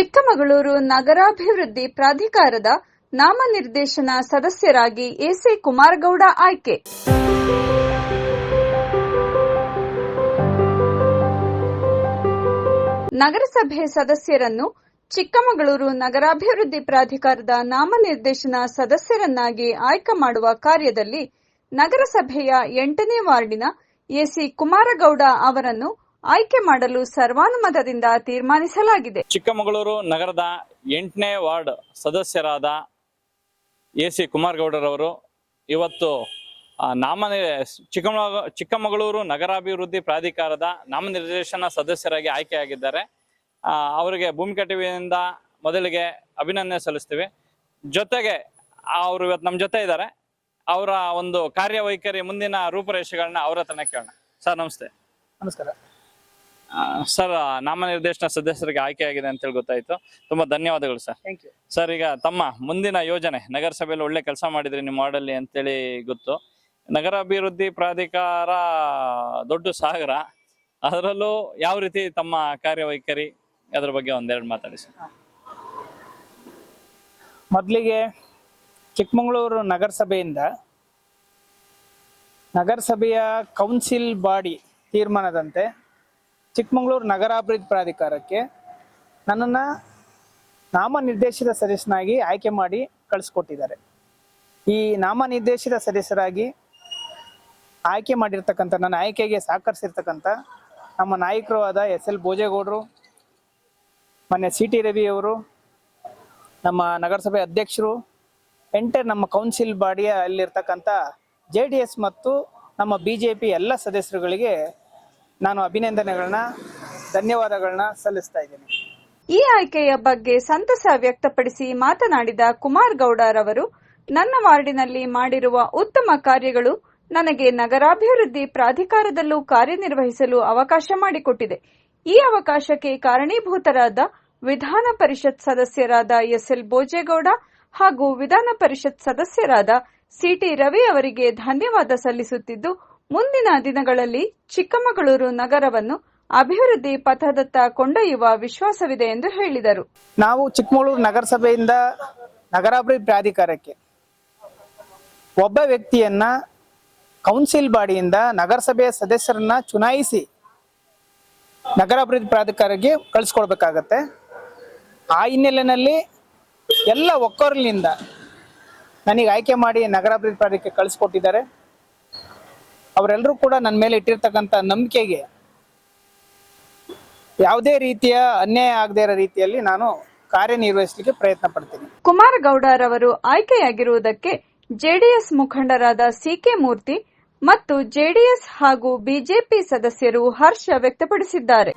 ಚಿಕ್ಕಮಗಳೂರು ನಗರಾಭಿವೃದ್ಧಿ ಪ್ರಾಧಿಕಾರದ ನಾಮನಿರ್ದೇಶನ ಸದಸ್ಯರಾಗಿ ಎಸಿ ಕುಮಾರಗೌಡ ಆಯ್ಕೆ. ನಗರಸಭೆ ಸದಸ್ಯರನ್ನು ಚಿಕ್ಕಮಗಳೂರು ನಗರಾಭಿವೃದ್ಧಿ ಪ್ರಾಧಿಕಾರದ ನಾಮನಿರ್ದೇಶನ ಸದಸ್ಯರನ್ನಾಗಿ ಆಯ್ಕೆ ಮಾಡುವ ಕಾರ್ಯದಲ್ಲಿ ನಗರಸಭೆಯ ಎಂಟನೇ ವಾರ್ಡಿನ ಎಸಿ ಕುಮಾರಗೌಡ ಅವರನ್ನು ಆಯ್ಕೆ ಮಾಡಲು ಸರ್ವಾನುಮತದಿಂದ ತೀರ್ಮಾನಿಸಲಾಗಿದೆ. ಚಿಕ್ಕಮಗಳೂರು ನಗರದ ಎಂಟನೇ ವಾರ್ಡ್ ಸದಸ್ಯರಾದ ಎ ಸಿ ಕುಮಾರಗೌಡರವರು ಇವತ್ತು ನಾಮ ನಾಮನಿ ಚಿಕ್ಕಮಗ ಚಿಕ್ಕಮಗಳೂರು ನಗರಾಭಿವೃದ್ಧಿ ಪ್ರಾಧಿಕಾರದ ನಾಮನಿರ್ದೇಶನ ಸದಸ್ಯರಾಗಿ ಆಯ್ಕೆಯಾಗಿದ್ದಾರೆ. ಆ, ಅವರಿಗೆ ಭೂಮಿ ಟಿವಿಯಿಂದ ಮೊದಲಿಗೆ ಅಭಿನಂದನೆ ಸಲ್ಲಿಸ್ತೀವಿ. ಜೊತೆಗೆ ಅವರು ಇವತ್ತು ನಮ್ಮ ಜೊತೆ ಇದ್ದಾರೆ. ಅವರ ಒಂದು ಕಾರ್ಯವೈಖರಿ ಮುಂದಿನ ರೂಪುರೇಷೆಗಳನ್ನ ಅವರ ಹತ್ರನೇ ಕೇಳೋಣ. ಸರ್ ನಮಸ್ತೆ. ನಮಸ್ಕಾರ. ಸರ್ ನಾಮನಿರ್ದೇಶನ ಸದಸ್ಯರಿಗೆ ಆಯ್ಕೆಯಾಗಿದೆ ಅಂತೇಳಿ ಗೊತ್ತಾಯ್ತು. ತುಂಬಾ ಧನ್ಯವಾದಗಳು ಸರ್. ಸರ್ ಈಗ ತಮ್ಮ ಮುಂದಿನ ಯೋಜನೆ ನಗರಸಭೆಯಲ್ಲಿ ಒಳ್ಳೆ ಕೆಲಸ ಮಾಡಿದ್ರಿ ನಿಮ್ಮ ಮಾಡಲ್ಲಿ ಅಂತೇಳಿ ಗೊತ್ತು. ನಗರಾಭಿವೃದ್ಧಿ ಪ್ರಾಧಿಕಾರ ದೊಡ್ಡ ಸಾಗರ. ಅದರಲ್ಲೂ ಯಾವ ರೀತಿ ತಮ್ಮ ಕಾರ್ಯವೈಖರಿ? ಅದ್ರ ಬಗ್ಗೆ ಒಂದೆರಡು ಮಾತಾಡಿ ಸರ್. ಮೊದಲಿಗೆ ಚಿಕ್ಕಮಗಳೂರು ನಗರಸಭೆಯಿಂದ ನಗರಸಭೆಯ ಕೌನ್ಸಿಲ್ ಬಾಡಿ ತೀರ್ಮಾನದಂತೆ ಚಿಕ್ಕಮಗಳೂರು ನಗರಾಭಿವೃದ್ಧಿ ಪ್ರಾಧಿಕಾರಕ್ಕೆ ನನ್ನನ್ನು ನಾಮನಿರ್ದೇಶಿತ ಸದಸ್ಯನಾಗಿ ಆಯ್ಕೆ ಮಾಡಿ ಕಳಿಸ್ಕೊಟ್ಟಿದ್ದಾರೆ. ಈ ನಾಮನಿರ್ದೇಶಿತ ಸದಸ್ಯರಾಗಿ ಆಯ್ಕೆ ಮಾಡಿರ್ತಕ್ಕಂಥ, ನನ್ನ ಆಯ್ಕೆಗೆ ಸಹಕರಿಸಿರ್ತಕ್ಕಂಥ ನಮ್ಮ ನಾಯಕರು ಆದ ಎಸ್ ಎಲ್ ಭೋಜೇಗೌಡರು ಮೊನ್ನೆ ಸಿ ಟಿ ರವಿಯವರು ನಮ್ಮ ನಗರಸಭೆ ಅಧ್ಯಕ್ಷರು ಎಂಟರ್ ನಮ್ಮ ಕೌನ್ಸಿಲ್ ಬಾಡಿಯ ಅಲ್ಲಿರ್ತಕ್ಕಂಥ ಜೆ ಡಿ ಎಸ್ ಮತ್ತು ನಮ್ಮ ಬಿ ಜೆ ಪಿ ಎಲ್ಲ ಸದಸ್ಯರುಗಳಿಗೆ ನಾನು ಅಭಿನಂದನೆಗಳನ್ನ, ಧನ್ಯವಾದಗಳನ್ನ ಸಲ್ಲಿಸ್ತಾ ಇದ್ದೀನಿ. ಈ ಆಯ್ಕೆಯ ಬಗ್ಗೆ ಸಂತಸ ವ್ಯಕ್ತಪಡಿಸಿ ಮಾತನಾಡಿದ ಕುಮಾರ್ ಗೌಡರವರು ನನ್ನ ವಾರ್ಡಿನಲ್ಲಿ ಮಾಡಿರುವ ಉತ್ತಮ ಕಾರ್ಯಗಳು ನನಗೆ ನಗರಾಭಿವೃದ್ಧಿ ಪ್ರಾಧಿಕಾರದಲ್ಲೂ ಕಾರ್ಯನಿರ್ವಹಿಸಲು ಅವಕಾಶ ಮಾಡಿಕೊಟ್ಟಿದೆ. ಈ ಅವಕಾಶಕ್ಕೆ ಕಾರಣೀಭೂತರಾದ ವಿಧಾನ ಪರಿಷತ್ ಸದಸ್ಯರಾದ ಎಸ್ ಎಲ್ ಬೋಜೇಗೌಡ ಹಾಗೂ ವಿಧಾನ ಪರಿಷತ್ ಸದಸ್ಯರಾದ ಸಿಟಿ ರವಿ ಅವರಿಗೆ ಧನ್ಯವಾದ ಸಲ್ಲಿಸುತ್ತಿದ್ದು ಮುಂದಿನ ದಿನಗಳಲ್ಲಿ ಚಿಕ್ಕಮಗಳೂರು ನಗರವನ್ನು ಅಭಿವೃದ್ಧಿ ಪಥದತ್ತ ಕೊಂಡೊಯ್ಯುವ ವಿಶ್ವಾಸವಿದೆ ಎಂದು ಹೇಳಿದರು. ನಾವು ಚಿಕ್ಕಮಗಳೂರು ನಗರಸಭೆಯಿಂದ ನಗರಾಭಿವೃದ್ಧಿ ಪ್ರಾಧಿಕಾರಕ್ಕೆ ಒಬ್ಬ ವ್ಯಕ್ತಿಯನ್ನ ಕೌನ್ಸಿಲ್ ಬಾಡಿಯಿಂದ ನಗರಸಭೆಯ ಸದಸ್ಯರನ್ನ ಚುನಾಯಿಸಿ ನಗರಾಭಿವೃದ್ಧಿ ಪ್ರಾಧಿಕಾರಕ್ಕೆ ಕಳಿಸ್ಕೊಡ್ಬೇಕಾಗತ್ತೆ. ಆ ಹಿನ್ನೆಲೆಯಲ್ಲಿ ಎಲ್ಲ ಒಕ್ಕೊರಲಿನಿಂದ ನನಗೆ ಆಯ್ಕೆ ಮಾಡಿ ನಗರಾಭಿವೃದ್ಧಿ ಪ್ರಾಧಿಕಾರಕ್ಕೆ ಕಳಿಸ್ಕೊಟ್ಟಿದ್ದಾರೆ. ಅವರೆಲ್ಲರೂ ಕೂಡ ನನ್ನ ಮೇಲೆ ಇಟ್ಟಿರ್ತಕ್ಕಂಥ ನಂಬಿಕೆಗೆ ಯಾವುದೇ ರೀತಿಯ ಅನ್ಯಾಯ ಆಗದೇ ಇರೋ ರೀತಿಯಲ್ಲಿ ನಾನು ಕಾರ್ಯನಿರ್ವಹಿಸಲಿಕ್ಕೆ ಪ್ರಯತ್ನ ಪಡ್ತೀನಿ. ಕುಮಾರಗೌಡರವರು ಆಯ್ಕೆಯಾಗಿರುವುದಕ್ಕೆ ಜೆಡಿಎಸ್ ಮುಖಂಡರಾದ ಸಿಕೆ ಮೂರ್ತಿ ಮತ್ತು ಜೆಡಿಎಸ್ ಹಾಗೂ ಬಿಜೆಪಿ ಸದಸ್ಯರು ಹರ್ಷ ವ್ಯಕ್ತಪಡಿಸಿದ್ದಾರೆ.